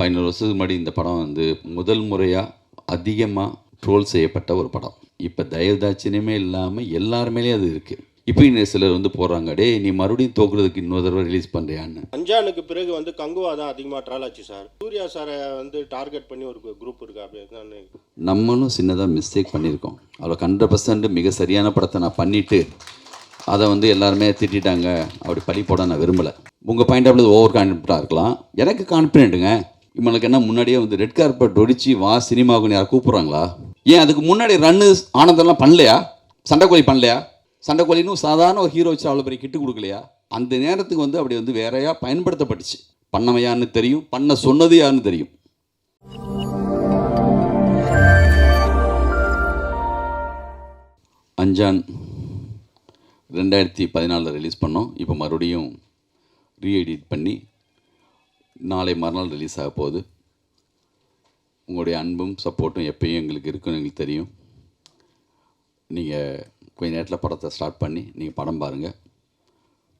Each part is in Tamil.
பதினோரு வருஷத்துக்கு முன்னாடி இந்த படம் வந்து முதல் முறையாக அதிகமாக ட்ரோல் செய்யப்பட்ட ஒரு படம். இப்போ தயவுதாட்சியமே இல்லாமல் எல்லாருமேலேயும் அது இருக்குது இப்போ சிலர் வந்து போடுறாங்க டேய் நீ மறுபடியும் தோக்குறதுக்கு இன்னொரு தடவை ரிலீஸ் பண்ணுறியான்னு அஞ்சானுக்கு பிறகு வந்து கங்குவா தான் அதிகமாக ட்ரால் ஆச்சு சார். சூர்யா சாரை வந்து டார்கெட் பண்ணி ஒரு குரூப் இருக்கு அப்படின்னு நம்மளும் சின்னதாக மிஸ்டேக் பண்ணியிருக்கோம். அதில் ஹண்ட்ரட் பர்சன்ட் மிக சரியான படத்தை நான் பண்ணிவிட்டு அதை வந்து எல்லாருமே திட்டிட்டாங்க. அப்படி பழி போட நான் விரும்பலை. உங்கள் பாயிண்ட் ஆஃப் ஓவர் கான்ஃபிடண்ட்டாக இருக்கலாம். எனக்கு கான்ஃபிடென்ட்டுங்க இவனுக்கு என்ன முன்னாடியே வந்து ரெட் கார்பெட் ஒடிச்சு வா சினிமாவுக்கு யாரும் கூப்பிட்றாங்களா? ஏன் அதுக்கு முன்னாடி ரன்னு ஆனந்தம்லாம் பண்ணலையா? சண்டைக்கோழி பண்ணலையா? சண்டைக்கோழின்னு சாதாரண ஒரு ஹீரோ வச்சு அவ்வளோ பெரிய கிட்டு கொடுக்கலையா? அந்த நேரத்துக்கு வந்து அப்படி வந்து வேறையாக பயன்படுத்தப்பட்டுச்சு. பண்ணவன் யாருன்னு தெரியும் பண்ண சொன்னது யாருன்னு தெரியும். அஞ்சான் ரெண்டாயிரத்தி பதினாலில் ரிலீஸ் பண்ணோம். இப்போ மறுபடியும் ரீஎடிட் பண்ணி நாளை மறுநாள் ரிலீஸ் ஆக போகுது. உங்களுடைய அன்பும் சப்போர்ட்டும் எப்பயும் எங்களுக்கு இருக்குன்னு எங்களுக்கு தெரியும். நீங்கள் கொஞ்ச நேரத்தில் படத்தை ஸ்டார்ட் பண்ணி நீங்கள் படம் பாருங்கள்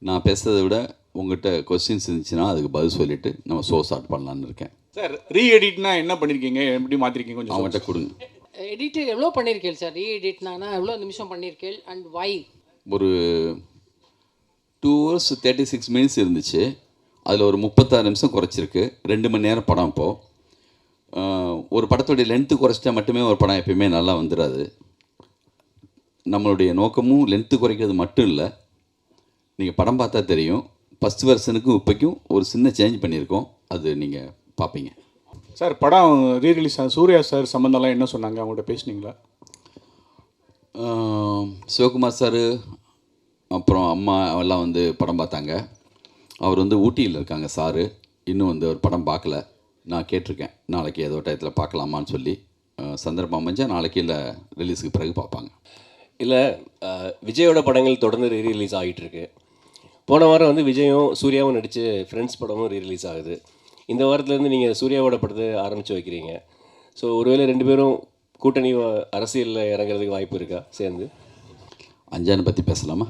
நான் பேசுறதை விட உங்கள்கிட்ட கொஸ்டின்ஸ் இருந்துச்சுன்னா அதுக்கு பதில் சொல்லிவிட்டு நம்ம ஷோ ஸ்டார்ட் பண்ணலான்னு இருக்கேன். சார் ரீ எடிட்னா என்ன பண்ணிருக்கீங்க? எப்படி மாத்திருக்கீங்க கொஞ்சம் அவங்ககிட்ட கொடுங்க. எடிட் எவ்வளோ பண்ணியிருக்கேள் சார் ரீ எடிட்னா எவ்வளோ நிமிஷம் பண்ணியிருக்கேள் அண்ட் வை ஒரு two hours thirty six minutes இருந்துச்சு. அதில் ஒரு முப்பத்தாறு நிமிஷம் குறைச்சிருக்கு. ரெண்டு மணி நேரம் படம் இப்போது ஒரு படத்துடைய லென்த்து குறைச்சிட்டா மட்டுமே ஒரு படம் எப்பயுமே நல்லா வந்துடாது நம்மளுடைய நோக்கமும் லென்த்து குறைக்கிறது மட்டும் இல்லை. நீங்கள் படம் பார்த்தா தெரியும். ஃபஸ்ட் வெர்ஷனுக்கும் இப்போக்கும் ஒரு சின்ன சேஞ்ச் பண்ணியிருக்கோம். அது நீங்கள் பார்ப்பீங்க. சார் படம் ரீ ரிலீஸ் சூர்யா சார் சம்மந்தம்லாம் என்ன சொன்னாங்க? அவங்கள்ட்ட பேசுனீங்களா? சிவகுமார் சார் அப்புறம் அம்மா எல்லாம் வந்து படம் பார்த்தாங்க. அவர் வந்து ஊட்டியில் இருக்காங்க சாரு. இன்னும் வந்து அவர் படம் பார்க்கல. நான் கேட்டிருக்கேன். நாளைக்கு ஏதோ டயத்தில் பார்க்கலாமான்னு சொல்லி. சந்தர்ப்பம் அமைஞ்சால் நாளைக்கு இல்லை ரிலீஸுக்கு பிறகு பார்ப்பாங்க. இல்லை விஜயோட படங்கள் தொடர்ந்து ரீ ரிலீஸ் ஆகிட்டு இருக்கு போன வாரம் வந்து விஜயும் சூர்யாவும் நடித்து ஃப்ரெண்ட்ஸ் படமும் ரீ ரிலீஸ் ஆகுது. இந்த வாரத்துலேருந்து நீங்கள் சூர்யாவோட படத்தை ஆரம்பித்து வைக்கிறீங்க. ஸோ ஒருவேளை ரெண்டு பேரும் கூட்டணி அரசியல்ல இறங்குறதுக்கு வாய்ப்பு இருக்கா? சேர்ந்து. அஞ்சானை பற்றி பேசலாமா?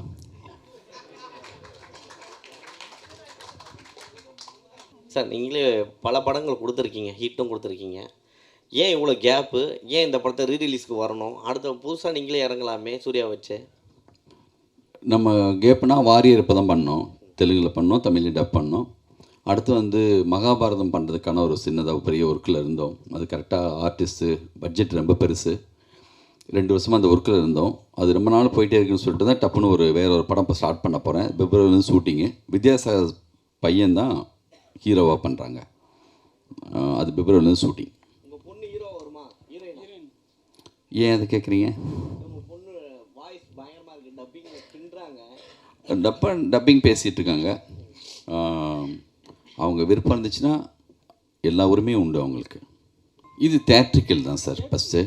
சார் நீங்களே பல படங்கள் கொடுத்துருக்கீங்க ஹிட்டும் கொடுத்துருக்கீங்க. ஏன் இவ்வளோ கேப்பு ஏன் இந்த படத்தை ரீரிலீஸ்க்கு வரணும்? அடுத்த புதுசாக நீங்களே இறங்கலாமே சூர்யா வச்சு. நம்ம கேப்புனா வாரியர் இப்போ தான் பண்ணோம். தெலுங்கில் பண்ணோம் தமிழில் டப் பண்ணோம். அடுத்து வந்து மகாபாரதம் பண்ணுறதுக்கான ஒரு சின்னதாக பெரிய ஒர்க்கில் இருந்தோம். அது கரெக்டாக ஆர்டிஸ்ட்டு பட்ஜெட் ரொம்ப பெருசு. ரெண்டு வருஷமாக அந்த ஒர்க்கில் இருந்தோம். அது ரொம்ப நாள் போயிட்டே இருக்குன்னு சொல்லிட்டு தான் டப்புன்னு ஒரு வேற ஒரு படம் இப்போ ஸ்டார்ட் பண்ண போகிறேன் பிப்ரவரி ஷூட்டிங்கு வித்யாசாகர் பையன் தான் ஹீரோவாக பண்ணுறாங்க அது பிப்ரவரிலேருந்து ஷூட்டிங் ஏன் அதை கேட்குறீங்க இருக்குது டப்பிங் பின்னுறாங்க டப்ப டப்பிங் பேசிகிட்டு இருக்காங்க. அவங்க விருப்பம் இருந்துச்சுன்னா எல்லா உரிமையும் உண்டு அவங்களுக்கு. இது தேட்ரிக்கல் தான் சார் ஃபஸ்ட்டு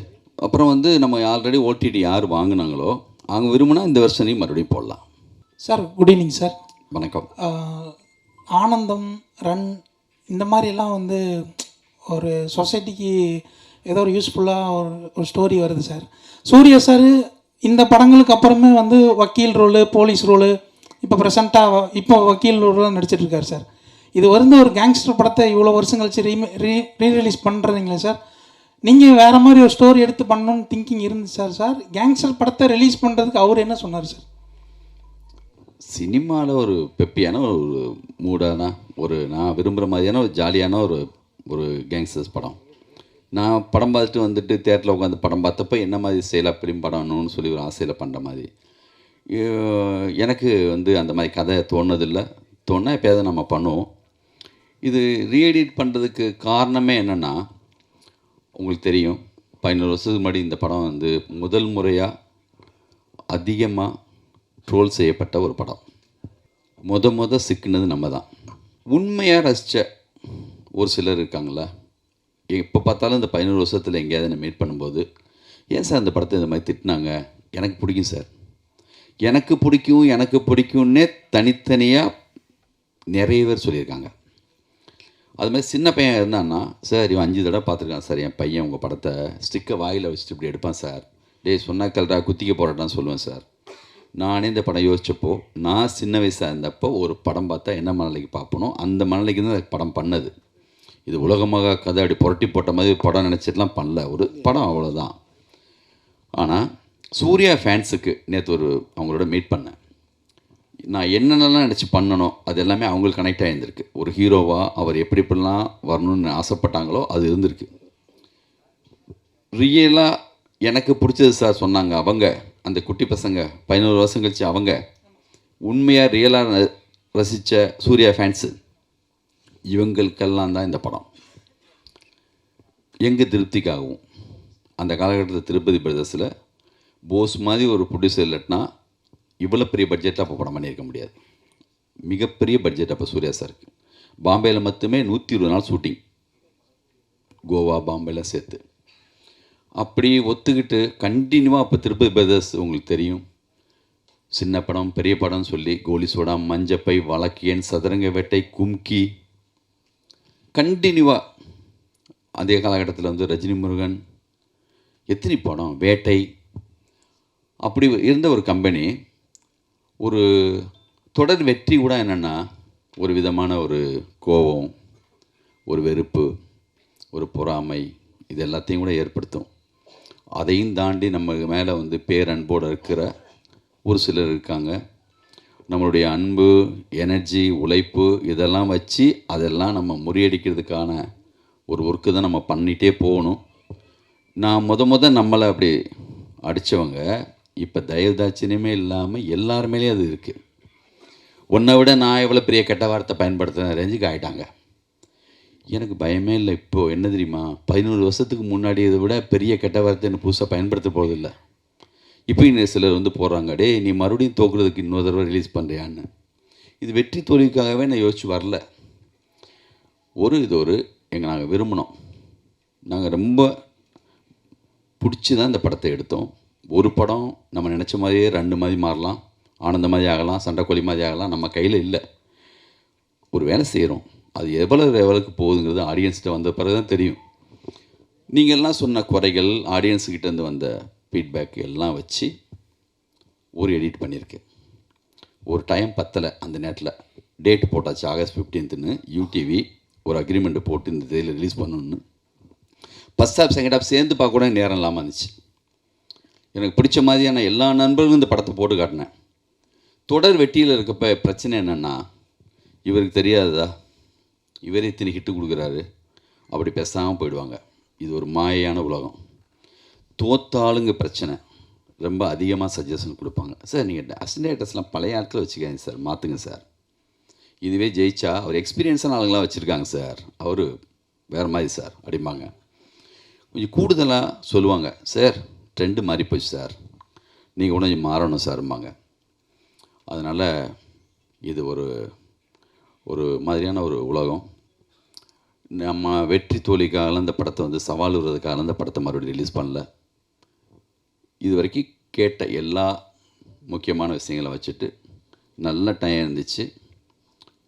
அப்புறம் வந்து நம்ம ஆல்ரெடி ஓடிடி யார் வாங்கினாங்களோ அவங்க விரும்பினா இந்த வருஷனையும் மறுபடியும் போடலாம். சார் குட் ஈவினிங் சார் வணக்கம். ஆனந்தம் ரன் இந்த மாதிரி எல்லாம் வந்து ஒரு சொசைட்டிக்கு ஏதோ ஒரு யூஸ்ஃபுல்லாக ஒரு ஒரு ஸ்டோரி வருது சார் சூர்யா சார் இந்த படங்களுக்கு அப்புறமே வந்து வக்கீல் ரோலு போலீஸ் ரோலு இப்போ ப்ரெசண்ட்டாக இப்போ வக்கீல் ரோலாம் நடிச்சிட்ருக்காரு சார் இது வந்து ஒரு கேங்ஸ்டர் படத்தை இவ்வளோ வருஷம் கழிச்சு ரீ ரீ ரீரிலீஸ் பண்ணுறீங்களே சார் நீங்கள் வேறு மாதிரி ஒரு ஸ்டோரி எடுத்து பண்ணணும்னு திங்கிங் இருந்துச்சு சார் சார் கேங்ஸ்டர் படத்தை ரிலீஸ் பண்ணுறதுக்கு அவர் என்ன சொன்னார் சார் சினிமாவில் ஒரு பெப்பியான ஒரு மூடான ஒரு நான் விரும்புகிற மாதிரியான ஒரு ஜாலியான ஒரு ஒரு கேங்ஸ்டர்ஸ் படம். நான் படம் பார்த்துட்டு வந்துட்டு தேட்டரில் உட்காந்து படம் பார்த்தப்ப என்ன மாதிரி செய்யலாம் ஃபிலிம் படம்னு சொல்லி ஒரு ஆசையில் பண்ணுற மாதிரி. எனக்கு வந்து அந்த மாதிரி கதை தோணுதில்லை. தோணா எப்போயாவது நம்ம பண்ணுவோம். இது ரீஎடிட் பண்ணுறதுக்கு காரணமே என்னென்னா உங்களுக்கு தெரியும் பதினோரு வருஷத்துக்கு முன்னாடி இந்த படம் வந்து முதல் முறையாக அதிகமாக ட்ரோல் செய்யப்பட்ட ஒரு படம். முத முத சிக்கினது நம்ம தான் உண்மையாக ரசித்த ஒரு சிலர் இருக்காங்களா எப்போ பார்த்தாலும் இந்த பதினோரு வருஷத்தில் எங்கேயாவது என்ன மீட் பண்ணும்போது ஏன் சார் இந்த படத்தை இந்த மாதிரி திட்டினாங்க? எனக்கு பிடிக்கும் சார். எனக்கு பிடிக்கும் எனக்கு பிடிக்கும்னே தனித்தனியாக நிறைய பேர் சொல்லியிருக்காங்க. அது மாதிரி சின்ன பையன் இருந்தான்னா சார் இவன் அஞ்சு தடவை பார்த்துருக்கான் சார் என் பையன் உங்கள் படத்தை. ஸ்டிக்கை வாயில் வச்சுட்டு இப்படி எடுப்பான் சார். டேய் சொன்னால் கல்றா குத்திக்க போராட்டான்னு சொல்லுவேன் சார். நானே இந்த படம் யோசித்தப்போ நான் சின்ன வயசாக இருந்தப்போ ஒரு படம் பார்த்தா என்ன மனநிலைக்கு பார்ப்பனோ அந்த மனநிலைக்கு தான் படம் பண்ணது. இது உலகமாக கதை அப்படி புரட்டி போட்ட மாதிரி படம் நினச்சிட்டுலாம் பண்ணல. ஒரு படம் அவ்வளோதான் ஆனால் சூர்யா ஃபேன்ஸுக்கு நேற்று ஒரு அவங்களோட மீட் பண்ணேன். நான் என்னென்னலாம் நினச்சி பண்ணணும் அது எல்லாமே அவங்களுக்கு கனெக்ட் ஆகியிருந்திருக்கு ஒரு ஹீரோவாக அவர் எப்படி எப்படிலாம் வரணும்னு ஆசைப்பட்டாங்களோ அது இருந்திருக்கு. ரியலாக எனக்கு பிடிச்சது சார் சொன்னாங்க அவங்க. அந்த குட்டி பசங்க பதினோரு வருஷம் கழிச்சு அவங்க உண்மையாக ரியலாக ரசித்த சூர்யா ஃபேன்ஸு இவங்களுக்கெல்லாம் தான் இந்த படம். எங்கள் திருப்திக்காகவும். அந்த காலகட்டத்தில் திருப்பதி பிரதர்ஸில் போஸ் மாதிரி ஒரு ப்ரொடியூசர் இல்லட்டினா இவ்வளோ பெரிய பட்ஜெட்டாக அப்போ படம் பண்ணியிருக்க முடியாது. மிகப்பெரிய பட்ஜெட் அப்போ சூர்யா சாருக்கு பாம்பேயில் மட்டுமே நூற்றி இருபது நாள் ஷூட்டிங் கோவா பாம்பேலாம் சேர்த்து. அப்படி ஒத்துக்கிட்டு கண்டினியூவாக அப்போ திருப்பதி பிரதர்ஸ் உங்களுக்கு தெரியும். சின்ன படம் பெரிய படம்னு சொல்லி கோலி சோடா மஞ்சப்பை வழக்கியன் சதுரங்க வேட்டை கும்கி. கண்டினியூவாக அதே காலகட்டத்தில் வந்து ரஜினி முருகன் எத்தனை படம் வேட்டை. அப்படி இருந்த ஒரு கம்பெனி ஒரு தொடர் வெற்றி கூட என்னென்னா ஒரு விதமான ஒரு கோபம் ஒரு வெறுப்பு ஒரு பொறாமை இது எல்லாத்தையும் கூட ஏற்படுத்தும். அதையும் தாண்டி நம்ம மேலே வந்து பேரன்போடு இருக்கிற ஒரு சிலர் இருக்காங்க. நம்மளுடைய அன்பு எனர்ஜி உழைப்பு இதெல்லாம் வச்சு அதெல்லாம் நம்ம முறியடிக்கிறதுக்கான ஒரு ஒர்க்கு தான் நம்ம பண்ணிகிட்டே போகணும். நான் முத முத நம்மளை அப்படி அடித்தவங்க இப்போ தயவுதாட்சியமே இல்லாமல் எல்லாருமேலேயும் அது இருக்குது உன்னை விட நான் எவ்வளோ பெரிய கெட்ட வார்த்தை பயன்படுத்துகிறேன் ரேஞ்சுக்கு ஆகிட்டாங்க எனக்கு பயமே இல்லை இப்போது என்ன தெரியுமா? பதினோரு வருஷத்துக்கு முன்னாடி இதை விட பெரிய கெட்ட வார்த்தை என்ன புதுசாக பயன்படுத்த போகிறதில்ல இப்போ இன்னும் சிலர் வந்து போடுறாங்க டே நீ மறுபடியும் தோக்குறதுக்கு இன்னொரு தடவை ரிலீஸ் பண்ணுறியான்னு இது வெற்றி தோல்விக்காகவே நான் யோசிச்சு வரல. ஒரு இது ஒரு எங்கள் நாங்கள் விரும்பினோம். நாங்கள் ரொம்ப பிடிச்சி தான் இந்த படத்தை எடுத்தோம். ஒரு படம் நம்ம நினச்ச மாதிரியே ரெண்டு மாதிரி மாறலாம் ஆனந்த மாதிரி ஆகலாம் சண்டைக்கோழி மாதிரி ஆகலாம் நம்ம கையில் இல்லை. ஒரு வேலை செய்கிறோம் அது எவ்வளோ லெவலுக்கு போகுதுங்கிறது ஆடியன்ஸ்கிட்ட வந்த பிறகு தான் தெரியும். நீங்கள் எல்லாம் சொன்ன குறைகள் ஆடியன்ஸுக்கிட்டேருந்து வந்த ஃபீட்பேக் எல்லாம் வச்சு ஒரு எடிட் பண்ணியிருக்கேன் ஒரு டைம் பத்தலை அந்த நேரத்தில். டேட் போட்டாச்சு ஆகஸ்ட் ஃபிஃப்டீன்த்துன்னு யூடிவி ஒரு அக்ரிமெண்ட் போட்டு இந்த இதில் ரிலீஸ் பண்ணணுன்னு ஃபஸ்ட் ஹாஃப் செகண்ட் ஹாஃப் சேர்ந்து பார்க்க கூட நேரம் இல்லாமல் இருந்துச்சு. எனக்கு பிடிச்ச மாதிரியான எல்லா நண்பர்களும் இந்த படத்தை போட்டு காட்டினேன். தொடர் வெட்டியில் இருக்கப்ப பிரச்சனை என்னென்னா இவருக்கு தெரியாததா? இவரே இத்தனை ஹிட்டு கொடுக்குறாரு. அப்படி பேசாமல் போயிடுவாங்க. இது ஒரு மாயையான உலகம். தோத்தாளுங்க பிரச்சனை. ரொம்ப அதிகமாக சஜஷன் கொடுப்பாங்க. சார் நீங்கள் அசிஸ்டன்ட் பழைய ஆட்களை வச்சுக்காங்க சார் மாற்றுங்க சார் இதுவே ஜெயிச்சா அவர் எக்ஸ்பீரியன்ஸான ஆளுங்களாம் வச்சுருக்காங்க சார் அவர் வேறு மாதிரி சார் அப்படிம்பாங்க. கொஞ்சம் கூடுதலாக சொல்லுவாங்க சார் ட்ரெண்டு மாறி போச்சு சார் நீங்கள் கொஞ்சம் மாறணும் சார்ம்பாங்க அதனால் இது ஒரு ஒரு மாதிரியான ஒரு உலகம். நம்ம வெற்றி தோழிக்காக அந்த படத்தை வந்து சவால் விடுறதுக்காக அந்த படத்தை மறுபடியும் ரிலீஸ் பண்ணல. இது வரைக்கும் கேட்ட எல்லா முக்கியமான விஷயங்களை வச்சுட்டு நல்ல டைம் இருந்துச்சு.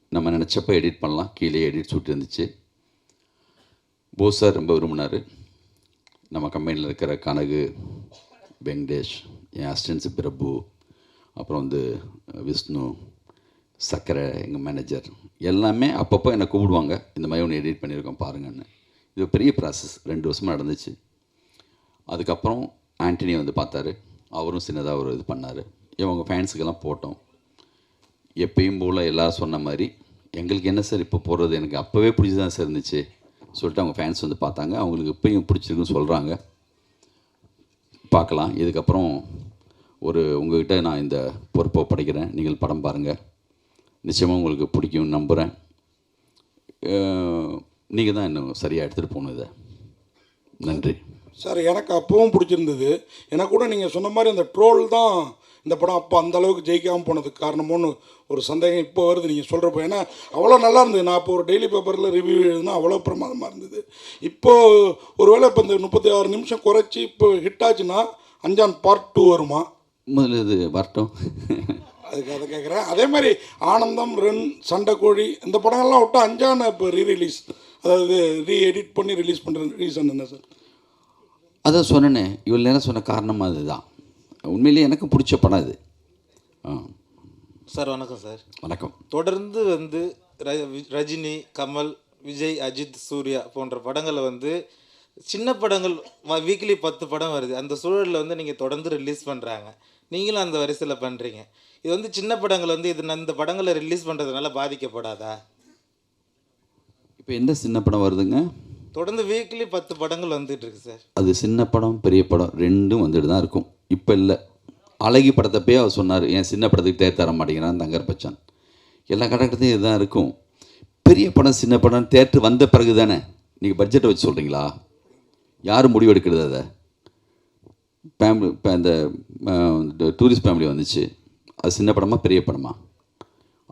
நம்ம நினச்சப்ப எடிட் பண்ணலாம். கீழே எடிட் சூட் இருந்துச்சு. போஸ் சார் ரொம்ப விரும்பினார். நம்ம கம்பெனியில் இருக்கிற கனகு வெங்கடேஷ் என் அசிஸ்டன்ஸு பிரபு அப்புறம் வந்து விஷ்ணு சக்கரை எங்கள் மேனேஜர் எல்லாமே அப்பப்போ என்னை கூப்பிடுவாங்க. இந்த மாதிரி ஒன்று எடிட் பண்ணியிருக்கோம் பாருங்கன்னு. இது பெரிய ப்ராசஸ் ரெண்டு வருஷமாக நடந்துச்சு. அதுக்கப்புறம் ஆண்டனி வந்து பார்த்தாரு. அவரும் சின்னதாக ஒரு இது பண்ணார். இவங்க ஃபேன்ஸுக்கெல்லாம் போட்டோம். எப்பயும் போல் எல்லோரும் சொன்ன மாதிரி எங்களுக்கு என்ன சார் இப்போ போடுறது? எனக்கு அப்போவே பிடிச்சி தான் சார் இருந்துச்சு. சொல்லிட்டு அவங்க ஃபேன்ஸ் வந்து பார்த்தாங்க. அவங்களுக்கு இப்போயும் பிடிச்சிருக்குன்னு சொல்கிறாங்க பார்க்கலாம். இதுக்கப்புறம் ஒரு உங்கள்கிட்ட நான் இந்த பொறுப்பை படைக்கிறேன். நீங்கள் படம் பாருங்கள் நிச்சயமாக உங்களுக்கு பிடிக்கும்னு நம்புகிறேன் நீங்கள் தான் இன்னும் சரியாக எடுத்துகிட்டு இதை. நன்றி. சார் எனக்கு அப்பவும் பிடிச்சிருந்தது. எனக்கு கூட நீங்கள் சொன்ன மாதிரி அந்த ட்ரோல் தான் இந்த படம் அப்போ அந்த அளவுக்கு ஜெயிக்காமல் போனதுக்கு காரணமோன்னு ஒரு சந்தேகம் இப்போ வருது நீங்கள் சொல்கிறப்போ ஏன்னா அவ்வளோ நல்லா இருந்தது. நான் இப்போ ஒரு டெய்லி பேப்பரில் ரிவ்யூ எழுதுனா அவ்வளோ பிரமாதமாக இருந்தது. இப்போது ஒருவேளை இப்போ இந்த முப்பத்தி ஆறு நிமிஷம் குறைச்சி இப்போ ஹிட் ஆச்சுன்னா அஞ்சான் பார்ட் டூ வருமா? முதல்ல இது வரட்டும். அதுக்கு அதை கேட்குறேன் அதே மாதிரி ஆனந்தம் ரன் சண்டைக்கோழி இந்த படங்கள்லாம் விட்டா அஞ்சான இப்போ ரீ ரிலீஸ் அதாவது ரீ எடிட் பண்ணி ரிலீஸ் பண்ணுற ரீசன் என்ன சார் அதான் சொன்னேனே இவ்வளோ நேரம் சொன்ன காரணம் அதுதான். உண்மையிலேயே எனக்கும் பிடிச்ச படம் இது ஆ. சார் வணக்கம் சார். வணக்கம். தொடர்ந்து வந்து ரஜினி கமல் விஜய் அஜித் சூர்யா போன்ற படங்களை வந்து சின்ன படங்கள் வீக்லி பத்து படம் வருது. அந்த சூழலில் வந்து நீங்கள் தொடர்ந்து ரிலீஸ் பண்ணுறாங்க நீங்களும் அந்த வரிசையில் பண்ணுறீங்க இது வந்து சின்ன படங்கள் வந்து இது இந்த படங்களை ரிலீஸ் பண்ணுறதுனால பாதிக்கப்படாதா? இப்போ எந்த சின்ன படம் வருதுங்க? தொடர்ந்து வீக்லி பத்து படங்கள் வந்துட்டு இருக்கு சார் அது சின்ன படம் பெரிய படம் ரெண்டும் வந்துட்டு தான் இருக்கும். இப்போ இல்லை. அழகி படத்தப்பயே அவர் சொன்னார் என் சின்ன படத்துக்கு தேர் தர மாட்டேங்கிறான் தங்கர் பச்சான். எல்லா கட்டத்தையும் இதுதான் இருக்கும். பெரிய படம் சின்ன படம் தேட்டர் வந்த பிறகு தானே நீங்கள் பட்ஜெட்டை வச்சு சொல்கிறீங்களா யார் முடிவெடுக்கிறது அதை? ஃபேமிலி இப்போ அந்த டூரிஸ்ட் ஃபேமிலி வந்துச்சு. அது சின்ன படமா பெரிய படமா?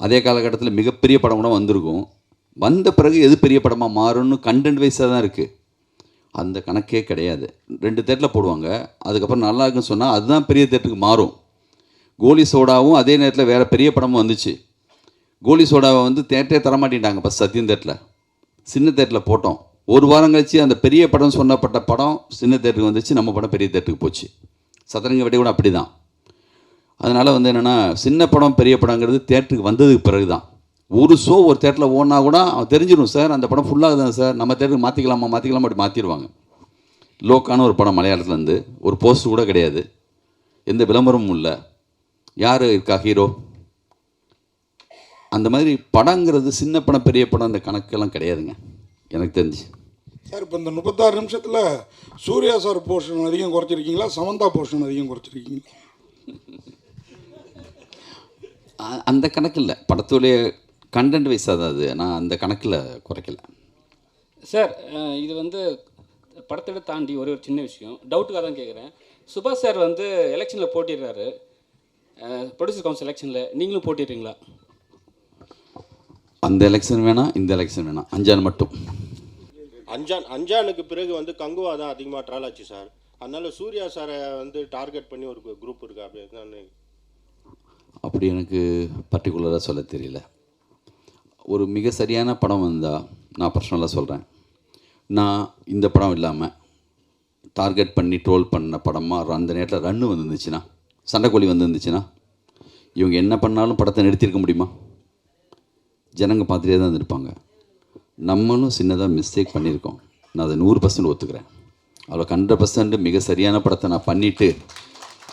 அதே காலகட்டத்தில் மிகப்பெரிய படம் கூட வந்திருக்கும். வந்த பிறகு எது பெரிய படமாக மாறும்னு கண்டென்ட் வைஸாக தான் இருக்குது அந்த கணக்கே கிடையாது. ரெண்டு தேட்டரில் போடுவாங்க. அதுக்கப்புறம் நல்லா இருக்குன்னு சொன்னால் அதுதான் பெரிய தேட்டருக்கு மாறும். கோலி சோடாவும் அதே நேரத்தில் வேறு பெரிய படமும் வந்துச்சு. கோலி சோடாவை வந்து தேட்டரே தரமாட்டேன்ட்டாங்க ஃபஸ்ட் சத்தியம் தேட்டரில். சின்ன தேட்டரில் போட்டோம். ஒரு வாரம் கழிச்சு அந்த பெரிய படம் சொன்னப்பட்ட படம் சின்ன தேட்டருக்கு வந்துச்சு நம்ம படம் பெரிய தேட்டருக்கு போச்சு. சதுரங்க விட கூட அப்படி தான் அதனால் வந்து என்னென்னா சின்ன படம் பெரிய படங்கிறது தேட்டருக்கு வந்ததுக்கு பிறகு தான் ஒரு ஷோ ஒரு தேட்டரில் ஓடினா கூட அவன் தெரிஞ்சிடும் சார் அந்த படம் ஃபுல்லாக தான் சார்? நம்ம தேட்டருக்கு மாற்றிக்கலாமா மாற்றிக்கலாமா அப்படி மாற்றிடுவாங்க லோக்கான ஒரு படம் மலையாளத்துலேருந்து ஒரு போஸ்ட் கூட கிடையாது. எந்த விளம்பரமும் இல்லை. யார் இருக்கா ஹீரோ அந்த மாதிரி படங்கிறது சின்ன படம் பெரிய படம் அந்த கணக்கெல்லாம் கிடையாதுங்க. எனக்கு தெரிஞ்சு. சார் இப்போ இந்த முப்பத்தாறு நிமிஷத்தில் சூர்யா சார் போர்ஷன் அதிகம் குறைச்சிருக்கீங்களா? சமந்தா போர்ஷன் அதிகம் குறைச்சிருக்கீங்களா? அ- அந்த கணக்கில் படத்துடைய கண்டென்ட் வைஸாக தான் அது. நான் அந்த கணக்கில் குறைக்கல. சார் இது வந்து படத்தை தாண்டி ஒரே ஒரு சின்ன விஷயம். டவுட்டுக்காக தான் கேட்குறேன் சுபாஷ் சார் வந்து எலெக்ஷனில் போட்டிடுறாரு. ப்ரொடியூசர் கவுன்சில் எலெக்ஷனில் நீங்களும் போட்டிடுறீங்களா? அந்த எலெக்ஷன் வேணாம் இந்த எலெக்ஷன் வேணாம். அஞ்சான் மட்டும். அஞ்சான் அஞ்சானுக்கு பிறகு வந்து கங்குவா தான் அதிகமாக ட்ரால் ஆச்சு சார் அதனால சூர்யா சாரை வந்து டார்கெட் பண்ணி ஒரு குரூப் இருக்கு. அப்படி என்ன அப்படி எனக்கு பர்டிகுலராக சொல்ல தெரியல. ஒரு மிக சரியான படம் வந்தால் நான் பர்சனலாக சொல்கிறேன் நான் இந்த படம் இல்லாமல் டார்கெட் பண்ணி ட்ரோல் பண்ண படமாக அந்த நேரத்தில் ரன்னு வந்துருந்துச்சுன்னா சண்டைக்கோழி வந்துருந்துச்சுன்னா இவங்க என்ன பண்ணாலும் படத்தை நிறுத்தியிருக்க முடியுமா? ஜனங்க பார்த்துட்டே தான் இருந்திருப்பாங்க. நம்மளும் சின்னதாக மிஸ்டேக் பண்ணியிருக்கோம். நான் அதை நூறு பர்சன்ட் ஒத்துக்கிறேன். அவ்வளோ ஹண்ட்ரட் பர்சன்ட் மிக சரியான படத்தை நான் பண்ணிவிட்டு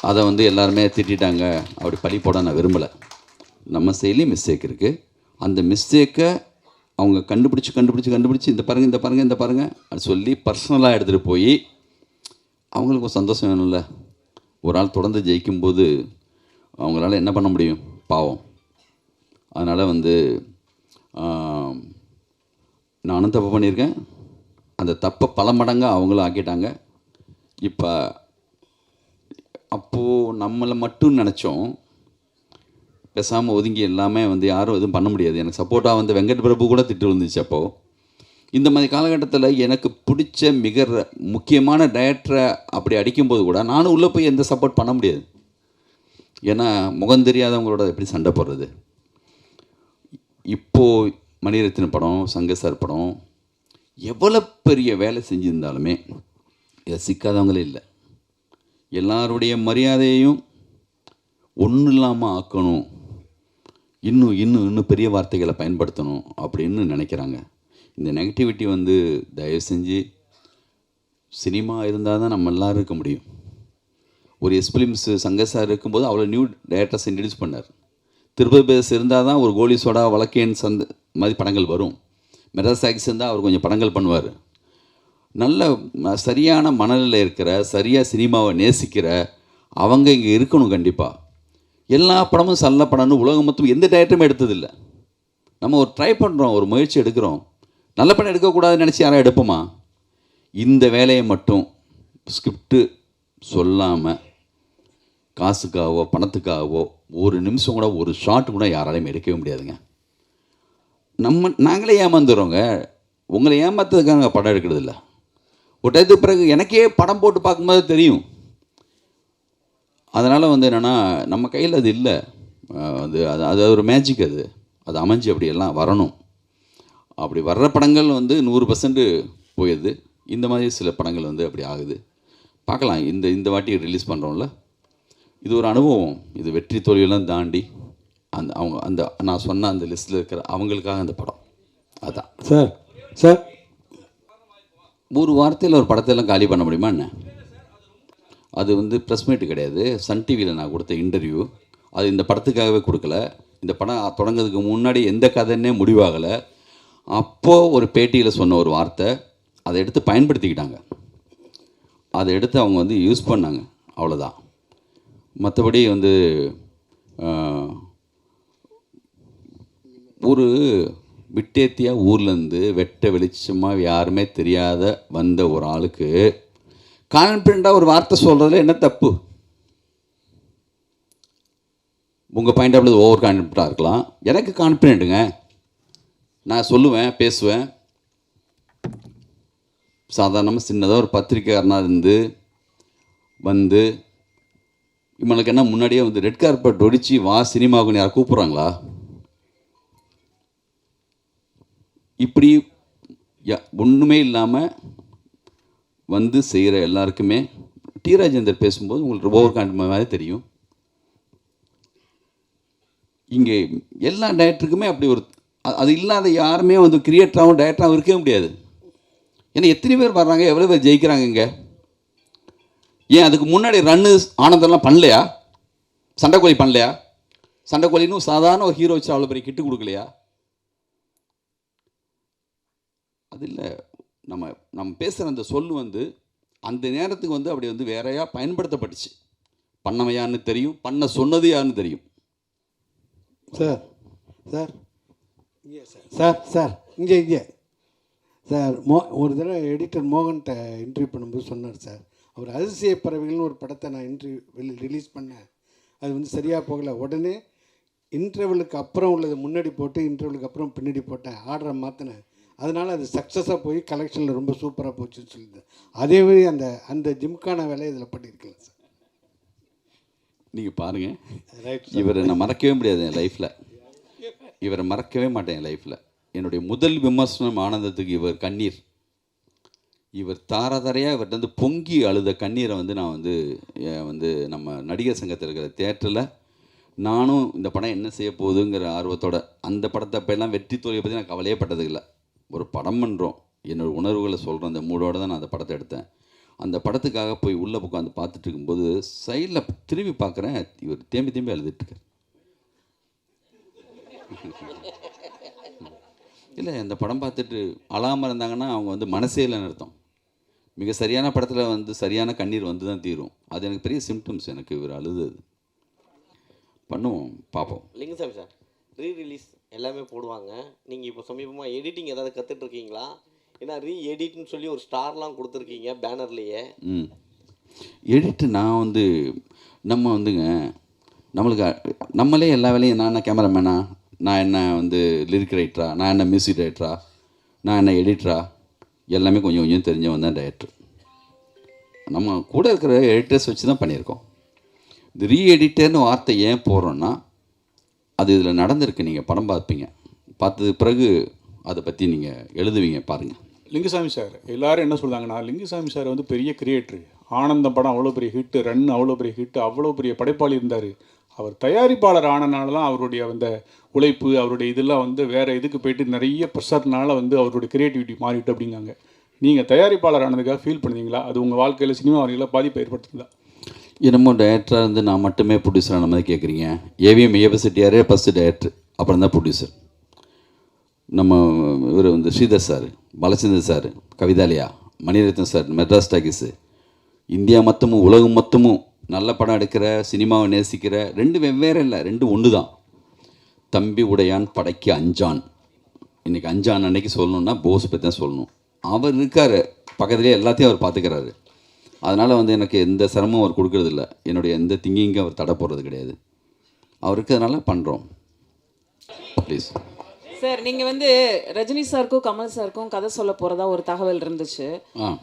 அதை வந்து எல்லாருமே திட்டிட்டாங்க. அப்படி பழி போட நான் விரும்பலை. நம்ம செயலையும் மிஸ்டேக் இருக்குது அந்த மிஸ்டேக்கை அவங்க கண்டுபிடிச்சி கண்டுபிடிச்சி கண்டுபிடிச்சி இந்த பாருங்க இந்த பாருங்க இந்த பாருங்கள் அது சொல்லி பர்சனலாக எடுத்துகிட்டு போய் அவங்களுக்கு ஒரு சந்தோஷம் வேணும்ல. ஒரு ஆள் தொடர்ந்து ஜெயிக்கும்போது அவங்களால என்ன பண்ண முடியும்? பாவம். அதனால் வந்து நானும் தப்பு பண்ணியிருக்கேன். அந்த தப்பை பல மடங்காக அவங்களும் ஆக்கிட்டாங்க. இப்போ அப்போது நம்மளை மட்டும் நினச்சோம். பேசாமல் ஒதுங்கி எல்லாமே வந்து யாரும் எதுவும் பண்ண முடியாது. எனக்கு சப்போர்ட்டாக வந்து வெங்கட் பிரபு கூட திட்டு வந்துச்சு அப்போது இந்த மாதிரி காலகட்டத்தில் எனக்கு பிடிச்ச மிக ர- முக்கியமான டயட்டரை அப்படி அடிக்கும்போது கூட நானும் உள்ளே போய் எந்த சப்போர்ட் பண்ண முடியாது. ஏன்னா முகம் தெரியாதவங்களோட எப்படி சண்டை போடுறது? இப்போது மணிரத்ன படம் சங்கசார் படம் எவ்வளோ பெரிய வேலை செஞ்சுருந்தாலுமே இதை சிக்காதவங்களே இல்லை. எல்லாருடைய மரியாதையையும் ஒன்றும் இல்லாமல் ஆக்கணும். இன்னும் இன்னும் இன்னும் பெரிய வார்த்தைகளை பயன்படுத்தணும் அப்படின்னு நினைக்கிறாங்க. இந்த நெகட்டிவிட்டி வந்து தயவு செஞ்சு சினிமா இருந்தால் தான் நம்ம எல்லோரும் இருக்க முடியும். ஒரு எஸ்பிலிம்ஸ் சங்க சார் இருக்கும்போது அவ்வளோ நியூ டேரக்டர்ஸ் இன்ட்ரடியூஸ் பண்ணார். திருப்பதி பேஸ் இருந்தால் தான் ஒரு கோலி சோடா வழக்கேன் சந்த மாதிரி படங்கள் வரும். மெட்ராஸ் ஆக்ஸ் இருந்தால் அவர் கொஞ்சம் படங்கள் பண்ணுவார். நல்ல ம- சரியான மனநிலையில் இருக்கிற சரியாக சினிமாவை நேசிக்கிற அவங்க இங்கே இருக்கணும் கண்டிப்பாக எல்லா படமும் சல்ல படம்னு உலகம் மொத்தம் எந்த டேரக்டருமே எடுத்ததில்லை. நம்ம ஒரு ட்ரை பண்ணுறோம் ஒரு முயற்சி எடுக்கிறோம். நல்ல படம் எடுக்கக்கூடாதுன்னு நினச்சி யாரும் எடுப்போமா? இந்த வேலையை மட்டும் ஸ்கிரிப்டு சொல்லாமல் காசுக்காகவோ பணத்துக்காகவோ ஒரு நிமிஷம் கூட ஒரு ஷாட் கூட யாராலையும் எடுக்கவே முடியாதுங்க. நம்ம நாங்களே ஏமாந்துடுறோங்க உங்களை ஏமாத்துறதுக்காக படம் எடுக்கிறது இல்லை. ஒரு டயத்துக்கு பிறகு எனக்கே படம் போட்டு பார்க்கும்போது தெரியும். அதனால் வந்து என்னென்னா நம்ம கையில் அது இல்லை. அது அது அது ஒரு மேஜிக் அது. அது அமைஞ்சு அப்படியெல்லாம் வரணும். அப்படி வர்ற படங்கள் வந்து நூறு பர்சன்ட் போயிடுது இந்த மாதிரி சில படங்கள் வந்து அப்படி ஆகுது. பார்க்கலாம். இந்த இந்த வாட்டி ரிலீஸ் பண்ணுறோம்ல இது ஒரு அனுபவம். இது வெற்றி தோல்வியெல்லாம் தாண்டி அந்த அவங்க அந்த நான் சொன்ன அந்த லிஸ்ட்டில் இருக்கிற அவங்களுக்காக அந்த படம். அதான். Sir sir. ஒரு வார்த்தையில் ஒரு படத்தையெல்லாம் காலி பண்ண முடியுமா என்ன? அது வந்து ப்ரெஸ் மீட் கிடையாது. சன் டிவியில் நான் கொடுத்த இன்டர்வியூ அது இந்த படத்துக்காகவே கொடுக்கல. இந்த படம் தொடங்கிறதுக்கு முன்னாடி எந்த கதைன்னே முடிவாகலை. அப்போது ஒரு பேட்டியில் சொன்ன ஒரு வார்த்தை அதை எடுத்து பயன்படுத்திக்கிட்டாங்க. அதை எடுத்து அவங்க வந்து யூஸ் பண்ணாங்க. அவ்வளோதான் மற்றபடி வந்து ஒரு விட்டேத்தியாக ஊர்லேருந்து வெட்ட வெளிச்சமாக யாருமே தெரியாத வந்த ஒரு ஆளுக்கு கான்ஃபிடண்ட்டாக ஒரு வார்த்தை சொல்கிறதுல என்ன தப்பு? உங்கள் பாயிண்ட் ஆஃப் ஓவர் கான்ஃபிடண்ட்டாக இருக்கலாம். எனக்கு கான்ஃபிடென்ட்டுங்க நான் சொல்லுவேன் பேசுவேன். சாதாரணமாக சின்னதாக ஒரு பத்திரிக்கைக்காரனாக இருந்து வந்து இவனுக்கு என்ன முன்னாடியே வந்து ரெட் கார்பெட் ஒடிச்சு வா சினிமாவுக்கு யாரை கூப்பிட்றாங்களா? இப்படி ய- ஒன்றுமே இல்லாமல் வந்து செய்கிற எல்லாருக்குமே டி ராஜேந்தர் பேசும்போது உங்களுக்கு ஓவர் கான்ஃபிடன்ட் மாதிரி தெரியும். இங்கே எல்லா டேரக்டருக்குமே அப்படி ஒரு அது இல்லாத யாருமே வந்து கிரியேட்டராகவும் டேரக்டராகவும் இருக்கவே முடியாது. ஏன்னா எத்தனை பேர் வர்றாங்க எவ்வளோ பேர் ஜெயிக்கிறாங்க இங்கே? ஏன் அதுக்கு முன்னாடி ரன்னு ஆனந்தம்லாம் பண்ணலையா? சண்டைக்கோழி பண்ணலையா? சண்டைக்கோழின்னு சாதாரண ஒரு ஹீரோ வச்சு அவ்வளோ பெரிய கிட்டு கொடுக்கலையா? அது இல்லை நம்ம நம்ம பேசுகிற அந்த சொல் வந்து அந்த நேரத்துக்கு வந்து அப்படி வந்து வேறையா பயன்படுத்தப்பட்டுச்சு. பண்ணவன் யாருன்னு தெரியும் பண்ண சொன்னது யாருன்னு தெரியும். Sir sir. இங்கே சார். சார் சார் இங்கே இங்கே. சார் மோ ஒரு தடவை எடிட்டர் மோகன்கிட்ட இன்டர்வியூ பண்ணும்போது சொன்னார் சார். அவர் அதிசய பறவைகள்னு ஒரு படத்தை நான் இன்டர்வியூ வெளி ரிலீஸ் பண்ணேன். அது வந்து சரியாக போகல. உடனே இன்டர்வலுக்கு அப்புறம் உள்ளதை முன்னாடி போட்டு இன்டர்வலுக்கு அப்புறம் பின்னாடி போட்டேன். ஆர்டரை மாற்றினேன் அதனால் அது சக்ஸஸாக போய் கலெக்ஷனில் ரொம்ப சூப்பராக போச்சுன்னு சொல்லியிருந்தேன் அதே மாதிரி அந்த அந்த ஜிம்கான வேலையை இதில் பண்ணியிருக்கலாம் சார். நீங்கள் பாருங்கள் ரைட் இவரை நான் மறக்கவே முடியாது என் லைஃப்பில் இவரை மறக்கவே மாட்டேன் என் லைஃப்பில் என்னுடைய முதல் விமர்சனம் ஆனந்தத்துக்கு இவர் கண்ணீர். இவர் தாரதாரையாக இவர்கிட்ட வந்து பொங்கி அழுத கண்ணீரை வந்து நான் வந்து வந்து நம்ம நடிகர் சங்கத்தில் இருக்கிற தேட்டரில் நானும் இந்த படம் என்ன செய்ய போகுதுங்கிற ஆர்வத்தோட அந்த படத்தை அப்போல்லாம் வெற்றி தோல்வியை பற்றி நான் கவலையே பட்டதில்லை. ஒரு படம் பண்ணுறோம் என்னோடய உணர்வுகளை சொல்கிற அந்த மூடோடு தான் நான் அந்த படத்தை எடுத்தேன். அந்த படத்துக்காக போய் உள்ளே உட்காந்து பார்த்துட்டு இருக்கும்போது சைடில் திரும்பி பார்க்குறேன் இவர் தேம்பி தேம்பி அழுதுட்டுருக்கார் இல்லை அந்த படம் பார்த்துட்டு அழாமல் இருந்தாங்கன்னா அவங்க வந்து மனசே இல்லைன்னு அர்த்தம். மிக சரியான படத்தில் வந்து சரியான கண்ணீர் வந்து தான் தீரும். அது எனக்கு பெரிய சிம்டம்ஸ் எனக்கு இவர் அழுது பண்ணுவோம் பார்ப்போம். லிங்கசாமி சார். ரீ ரிலீஸ் எல்லாமே போடுவாங்க. நீங்கள் இப்போ சமீபமாக எடிட்டிங் ஏதாவது கற்றுட்ருக்கீங்களா ஏன்னா ரீ எடிட்னு சொல்லி ஒரு ஸ்டார்லாம் கொடுத்துருக்கீங்க பேனர்லேயே. ம். எடிட்டு நான் வந்து நம்ம வந்துங்க நம்மளுக்கு நம்மளே எல்லா வேலையும் நான் என்ன கேமராமேனா நான் என்ன வந்து லிரிக் ரைட்டரா நான் என்ன மியூசிக் ரைட்டரா நான் என்ன எடிட்டரா எல்லாமே கொஞ்சம் கொஞ்சம் தெரிஞ்சவன் தான் டைரக்டர் நம்ம கூட இருக்கிற எடிட்டர்ஸ் வச்சு தான் பண்ணியிருக்கோம். இந்த ரீ எடிட்டர்னு வார்த்தை ஏன் போடுறோன்னா அது இதில் நடந்திருக்கு நீங்கள் படம் பார்ப்பீங்க. பார்த்தது பிறகு அதை பற்றி நீங்கள் எழுதுவீங்க பாருங்கள் லிங்குசாமி சார் எல்லாரும் என்ன சொல்கிறாங்கன்னா லிங்குசாமி சார் வந்து பெரிய கிரியேட்டர் ஆனந்தம் படம் அவ்வளோ பெரிய ஹிட்டு ரன் அவ்வளோ பெரிய ஹிட்டு அவ்வளோ பெரிய படைப்பாளி இருந்தார். அவர் தயாரிப்பாளர் ஆனனால தான் அவருடைய அந்த உழைப்பு அவருடைய இதெல்லாம் வந்து வேறு இதுக்கு போயிட்டு நிறைய ப்ரெஷர்னால வந்து அவருடைய கிரியேட்டிவிட்டி மாறிட்டு அப்படிங்காங்க நீங்கள் தயாரிப்பாளர் ஆனதுக்காக ஃபீல் பண்ணுவீங்களா? அது உங்கள் வாழ்க்கையில் சினிமா வரையில் பாதிப்பை ஏற்படுத்துதா? என்னமோ டைரக்டராக இருந்து நான் மட்டுமே ப்ரொடியூசரான மாதிரி கேட்குறீங்க ஏவிஎம் ஏபசிட்டியாரே ஃபஸ்ட்டு டைரக்டர் அப்புறம் தான் ப்ரொடியூசர் நம்ம இவர் வந்து Sridhar sir Balachander sir Kavithalaya Maniratnam sir Madras Talkies. India மொத்தமும் உலகம் மொத்தமும் நல்ல படம் எடுக்கிற சினிமாவை நேசிக்கிற ரெண்டு வெவ்வேறு இல்லை ரெண்டு ஒன்று தான் தம்பி உடையான் படைக்கு அஞ்சான். இன்றைக்கி அஞ்சான் அன்னைக்கு சொல்லணுன்னா போஸ் பற்றி தான் சொல்லணும். அவர் இருக்கார் பக்கத்துலேயே எல்லாத்தையும் அவர் பார்த்துக்கிறாரு அதனால் வந்து எனக்கு எந்த சிரமம் அவர் கொடுக்கறதில்ல. என்னுடைய எந்த திங்கிங்கும் அவர் தடை போடுறது கிடையாது. அவர் இருக்கிறதுனால பண்ணுறோம் ப்ளீஸ் சார் நீங்கள் வந்து ரஜினி சாருக்கும் கமல் சாருக்கும் கதை சொல்ல போகிறதா ஒரு தகவல் இருந்துச்சு.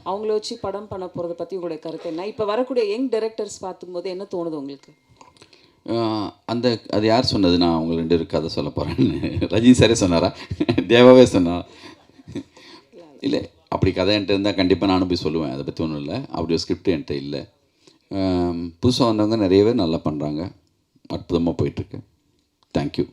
அவங்கள வச்சு படம் பண்ண போகிறத பற்றி உங்களுடைய கருத்து என்ன? இப்போ வரக்கூடிய யங் டைரக்டர்ஸ் பார்க்கும்போது என்ன தோணுது உங்களுக்கு? அந்த அது யார் சொன்னது? நான் உங்களை ரெண்டு பேருக்கு கதை சொல்ல போகிறேன்னு ரஜினி சாரே சொன்னாரா? தேவாவே சொன்னாரா? இல்லை அப்படி கதை என்கிட்ட இருந்தால் கண்டிப்பாக நானும் போய் சொல்லுவேன். அதை பற்றி ஒன்றும் இல்லை. அப்படி ஒரு ஸ்கிரிப்ட் என்கிட்ட இல்லை. புதுசாக வந்தவங்க நிறைய பேர் நல்லா பண்ணுறாங்க அற்புதமாக போயிட்டுருக்கு தேங்க்யூ